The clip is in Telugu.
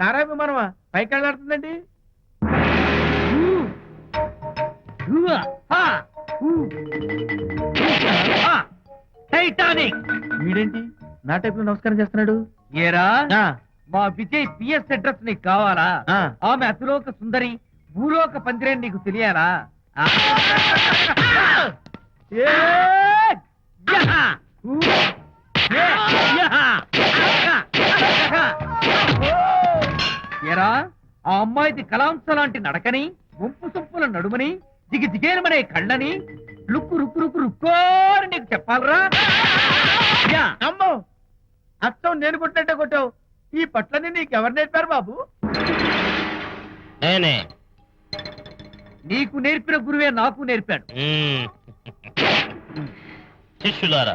కారా విమానమా పైకి వెళ్ళాడుతుందండి. టైటానిక్. వీడేంటి? నా టైప్లో నమస్కారం చేస్తున్నాడు. ఏరా? ఆ, మా విజయ్ పిఎస్ అడ్రస్ నీకు కావాలా? ఆ. ఆమె అతిలోక సుందరి భూలోక పందిరేని నీకు తెలియాలా? ఏరా ఆ అమ్మాయిది కలాంస లాంటి నడకని వంపు సొంపుల నడుమని దిగి దిగేనమనే కళ్ళని లుక్కు రుక్కు రుక్కు రుక్కోని నీకు చెప్పాలరా! అమ్మో నేను కొట్టినట్టే కొట్టావు ఈ పట్లని నీకెవరు నేర్పారు బాబు నేనే నీకు నేర్పిన గురువే నాకు నేర్పాడు. శిష్యులారా.